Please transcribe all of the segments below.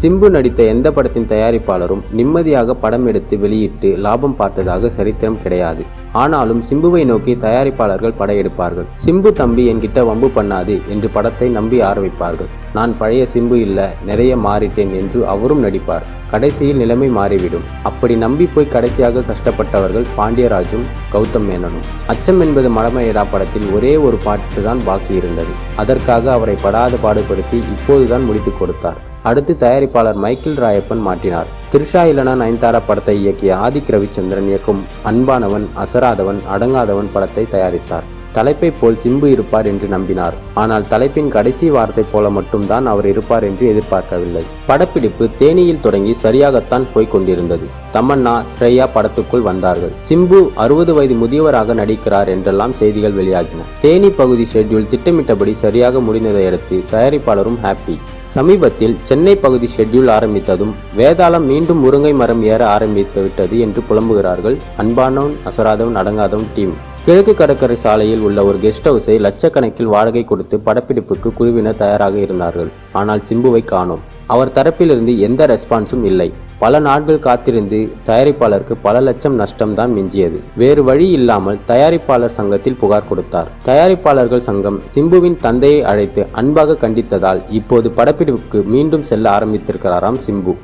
சிம்பு நடித்த எந்த படத்தின் தயாரிப்பாளரும் நிம்மதியாக படம் எடுத்து வெளியிட்டு லாபம் பார்த்ததாக சரித்திரம் கிடையாது. ஆனாலும் சிம்புவை நோக்கி தயாரிப்பாளர்கள் படையெடுப்பார்கள் சிம்பு தம்பி என்கிட்ட வம்பு பண்ணாது என்று படத்தை நம்பி ஆரம்பிப்பார்கள். நான் பழைய சிம்பு இல்ல நிறைய மாறிட்டேன் என்று அவரும் நடிப்பார். கடைசியில் நிலைமை மாறிவிடும். அப்படி நம்பி போய் கடைசியாக கஷ்டப்பட்டவர்கள் பாண்டியராஜும் கௌதம் மேனனும். அச்சம் என்பது மடமையடா படத்தில் ஒரே ஒரு பாட்டு தான் பாக்கி இருந்தது. அதற்காக அவரை படாத பாடுபடுத்தி இப்போதுதான் முடித்துக் கொடுத்தார். அடுத்து தயாரிப்பாளர் மைக்கேல் ராயப்பன் மாட்டினார் திருஷா இல்லனா நயன்தாரா படத்தை இயக்கிய ஆதிக் ரவிச்சந்திரன் இயக்கும் அன்பானவன் அசராதவன் அடங்காதவன் படத்தை தயாரித்தார். தலைப்பை போல் சிம்பு இருப்பார் என்று நம்பினார். ஆனால் தலைப்பின் கடைசி வார்த்தை போல மட்டும்தான் அவர் இருப்பார் என்று எதிர்பார்க்கவில்லை. படப்பிடிப்பு தேனியில் தொடங்கி சரியாகத்தான் போய்க் கொண்டிருந்தது. தமன்னா ஸ்ரேயா படத்துக்குள் வந்தார்கள். சிம்பு அறுபது வயது முதியவராக நடிக்கிறார் என்றெல்லாம் செய்திகள் வெளியாகின. தேனி பகுதி ஷெட்யூல் திட்டமிட்டபடி சரியாக முடிந்ததை அடுத்து தயாரிப்பாளரும் ஹாப்பி சமீபத்தில் சென்னை பகுதி ஷெட்யூல் ஆரம்பித்ததும் வேதாளம் மீண்டும் முருங்கை மரம் ஏற ஆரம்பித்து விட்டது என்று புலம்புகிறார்கள் அன்பானவன் அசராதவன் அடங்காதவன் டீம் கிழக்கு கடற்கரை சாலையில் உள்ள ஒரு கெஸ்ட் ஹவுஸை லட்சக்கணக்கில் வாடகை கொடுத்து படப்பிடிப்புக்கு குழுவினர் தயாராக இருந்தார்கள். ஆனால் சிம்புவை காணோம். அவர் தரப்பிலிருந்து எந்த ரெஸ்பான்ஸும் இல்லை. பல நாட்கள் காத்திருந்து தயாரிப்பாளருக்கு பல லட்சம் நஷ்டம் தான் மிஞ்சியது. வேறு வழி இல்லாமல் தயாரிப்பாளர் சங்கத்தில் புகார் கொடுத்தார். தயாரிப்பாளர்கள் சங்கம் சிம்புவின் தந்தையை அழைத்து அன்பாக கண்டித்ததால் இப்போது படப்பிடிப்புக்கு மீண்டும் செல்ல ஆரம்பித்திருக்கிறாராம் சிம்பு.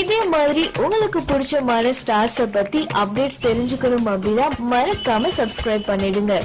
இதே மாதிரி உங்களுக்கு பிடிச்சமான ஸ்டார்ஸை பத்தி அப்டேட்ஸ் தெரிஞ்சுக்கணும் அப்படின்னா மறக்காம சப்ஸ்கிரைப் பண்ணிடுங்க.